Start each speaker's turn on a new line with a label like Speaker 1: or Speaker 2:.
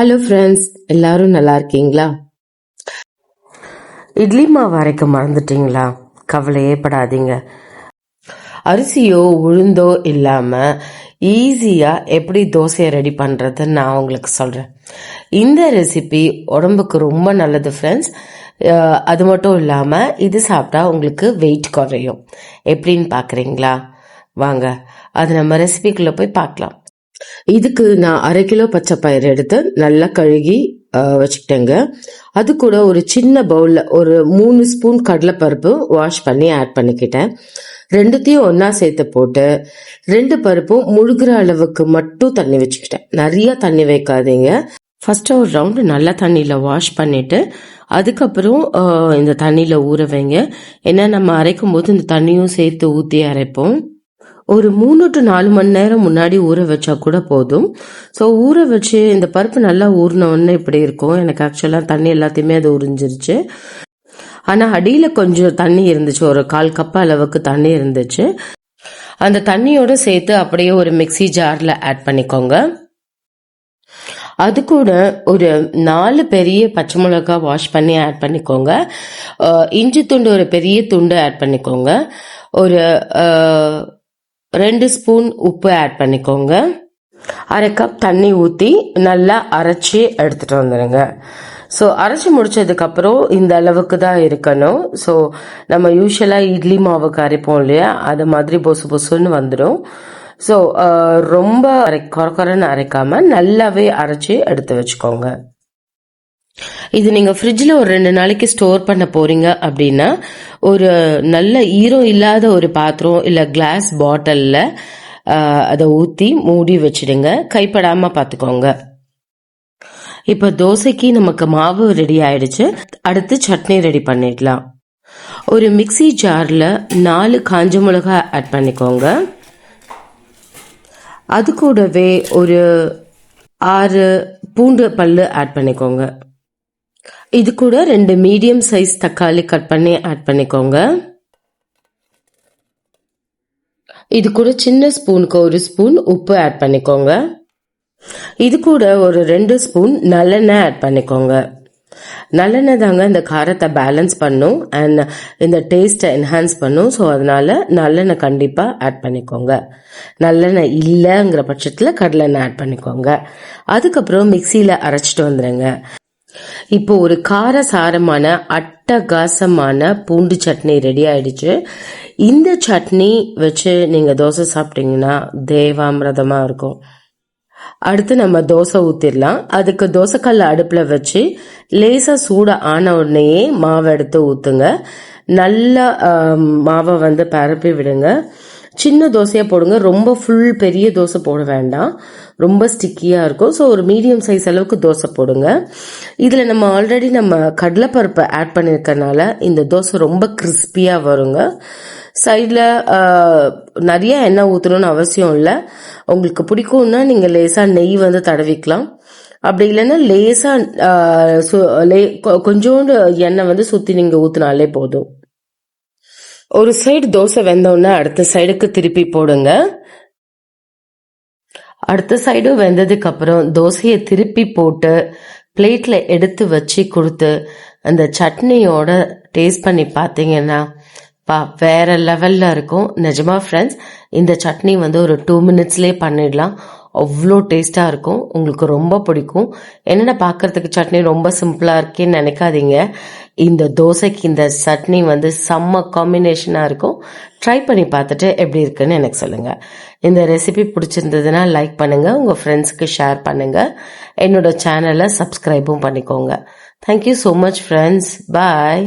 Speaker 1: Hello friends எல்லாரும் நல்லா இருக்கீங்களா? இட்லி மாவு அரைக்க மறந்துட்டீங்களா? கவலையே படாதீங்க. அரிசியோ உளுந்தோ இல்லாமல் ஈஸியாக எப்படி தோசையை ரெடி பண்ணுறதுன்னு நான் உங்களுக்கு சொல்கிறேன் இந்த ரெசிபி உடம்புக்கு ரொம்ப நல்லது ஃப்ரெண்ட்ஸ் அது மட்டும் இல்லாமல் இது சாப்பிட்டா உங்களுக்கு வெயிட் குறையும். எப்படின்னு பார்க்குறீங்களா வாங்க அது நம்ம ரெசிபிக்குள்ளே போய் பார்க்கலாம். இதுக்கு நான் அரை கிலோ பச்சை பயிர் எடுத்து நல்லா கழுகி வச்சுக்கிட்டேங்க. அது கூட ஒரு சின்ன பவுலில் ஒரு மூணு ஸ்பூன் கடலைப்பருப்பு வாஷ் பண்ணி ஆட் பண்ணிக்கிட்டேன். ரெண்டுத்தையும் ஒன்றா சேர்த்து போட்டு ரெண்டு பருப்பும் முழுகிற அளவுக்கு மட்டும் தண்ணி வச்சுக்கிட்டேன். நிறைய தண்ணி வைக்காதீங்க. ஃபர்ஸ்ட் ஒரு ரவுண்டு நல்லா தண்ணியில் வாஷ் பண்ணிட்டு அதுக்கப்புறம் இந்த தண்ணியில் ஊற வைங்க. ஏன்னா நம்ம அரைக்கும் போது இந்த தண்ணியும் சேர்த்து ஊற்றி அரைப்போம். ஒரு மூணு டு நாலு மணி நேரம் முன்னாடி ஊற வச்சா கூட போதும். ஸோ ஊற வச்சு இந்த பருப்பு நல்லா ஊறின இப்படி இருக்கும். எனக்கு ஆக்சுவலாக தண்ணி எல்லாத்தையுமே அது உறிஞ்சிருச்சு. ஆனால் அடியில் கொஞ்சம் தண்ணி இருந்துச்சு. ஒரு கால் கப் அளவுக்கு தண்ணி இருந்துச்சு. அந்த தண்ணியோட சேர்த்து அப்படியே ஒரு மிக்ஸி ஜாரில் ஆட் பண்ணிக்கோங்க. அது கூட ஒரு நாலு பெரிய பச்சை மிளகா வாஷ் பண்ணி ஆட் பண்ணிக்கோங்க. இஞ்சி துண்டு ஒரு பெரிய துண்டு ஆட் பண்ணிக்கோங்க. ஒரு ரெண்டு ஸ்பூன் உப்பு ஆட் பண்ணிக்கோங்க. அரை கப் தண்ணி ஊற்றி நல்லா அரைச்சி எடுத்துகிட்டு வந்துடுங்க ஸோ அரைச்சி முடிச்சதுக்கப்புறம் இந்த அளவுக்கு தான் இருக்கணும். ஸோ நம்ம யூஸ்வலாக இட்லி மாவுக்கு அரைப்போம் இல்லையா? அது மாதிரி பொசு பொசுன்னு வந்துடும் ஸோ ரொம்ப அரை குறை குறைன்னு அரைக்காமல் நல்லாவே அரைச்சி எடுத்து வச்சுக்கோங்க. இது நீங்கள் ஃப்ரிட்ஜில் ஒரு ரெண்டு நாளைக்கு ஸ்டோர் பண்ண போறீங்க அப்படின்னா ஒரு நல்ல ஈரம் இல்லாத ஒரு பாத்திரம் இல்லை கிளாஸ் பாட்டிலில் அதை ஊற்றி மூடி வச்சிடுங்க. கைப்படாமல் பார்த்துக்கோங்க இப்போ தோசைக்கு நமக்கு மாவு ரெடி ஆயிடுச்சு. அடுத்து சட்னி ரெடி பண்ணிடலாம். ஒரு மிக்ஸி ஜாரில் நாலு காஞ்ச மிளகா ஆட் பண்ணிக்கோங்க. அது கூடவே ஒரு ஆறு பூண்டு பல்லு ஆட் பண்ணிக்கோங்க. இது கூட ரெண்டு மீடியம் சைஸ் தக்காளி கட் பண்ணி ஆட் பண்ணிக்கோங்க. இது கூட சின்ன ஸ்பூனுக்கு ஒரு ஸ்பூன் உப்பு ஆட் பண்ணிக்கோங்க. இது கூட ஒரு ரெண்டு ஸ்பூன் நல்லெண்ணெய் ஆட் பண்ணிக்கோங்க. நல்லெண்ணெய் தாங்க இந்த காரத்தை பேலன்ஸ் பண்ணும் அண்ட் இந்த டேஸ்ட்டை என்ஹான்ஸ் பண்ணும். ஸோ அதனால நல்லெண்ணெய் கண்டிப்பாக ஆட் பண்ணிக்கோங்க. நல்லெண்ணெய் இல்லைங்கிற பட்சத்தில் கடலெண்ணெய் ஆட் பண்ணிக்கோங்க. அதுக்கப்புறம் மிக்சியில் அரைச்சிட்டு வந்துடுங்க இப்போ ஒரு கார சாரமான அட்டகாசமான பூண்டு சட்னி ரெடி ஆயிடுச்சு. இந்த சட்னி வச்சு நீங்க தோசை சாப்பிட்டீங்கன்னா தேவாமிரதமா இருக்கும். அடுத்து நம்ம தோசை ஊத்திடலாம். அதுக்கு தோசைக்கல் அடுப்புல வச்சு லேசா சூட ஆன உடனேயே மாவை எடுத்து ஊத்துங்க. நல்லா மாவை வந்து பரப்பி விடுங்க. சின்ன தோசையாக போடுங்க. ரொம்ப ஃபுல் பெரிய தோசை போட வேண்டாம். ரொம்ப ஸ்டிக்கியாக இருக்கும். ஸோ ஒரு மீடியம் சைஸ் அளவுக்கு தோசை போடுங்க. இதில் நம்ம ஆல்ரெடி நம்ம கடலைப்பருப்பை ஆட் பண்ணியிருக்கனால இந்த தோசை ரொம்ப கிறிஸ்பியாக வருங்க. சைடில் நிறைய எண்ணெய் ஊற்றணும்னு அவசியம் இல்லை. உங்களுக்கு பிடிக்கும்னா நீங்கள் லேசாக நெய் வந்து தடவிக்கலாம். அப்படி இல்லைன்னா லேசாக கொஞ்சோண்டு எண்ணெய் வந்து சுற்றி நீங்கள் ஊற்றினாலே போதும். ஒரு சைடு தோசை வெந்தோடனே அடுத்த சைடுக்கு திருப்பி போடுங்க. அடுத்த சைடும் வெந்ததுக்கு அப்புறம் தோசையை திருப்பி போட்டு பிளேட்ல எடுத்து வச்சு கொடுத்து அந்த சட்னியோட டேஸ்ட் பண்ணி பார்த்தீங்கன்னா பா வேற லெவல்ல இருக்கும். நிஜமா ஃப்ரெண்ட்ஸ் இந்த சட்னி வந்து ஒரு டூ மினிட்ஸ்லேயே பண்ணிடலாம். அவ்வளோ டேஸ்ட்டாக இருக்கும். உங்களுக்கு ரொம்ப பிடிக்கும். என்னென்ன பார்க்கறதுக்கு சட்னி ரொம்ப சிம்பிளாக இருக்கேன்னு நினைக்காதீங்க. இந்த தோசைக்கு இந்த சட்னி வந்து செம்ம காம்பினேஷனாக இருக்கும். ட்ரை பண்ணி பார்த்துட்டு எப்படி இருக்குன்னு எனக்கு சொல்லுங்கள் இந்த ரெசிபி பிடிச்சிருந்ததுன்னா லைக் பண்ணுங்கள் உங்கள் ஃப்ரெண்ட்ஸுக்கு ஷேர் பண்ணுங்கள் என்னோட சேனலை சப்ஸ்கிரைபும் பண்ணிக்கோங்க. Thank you so much friends bye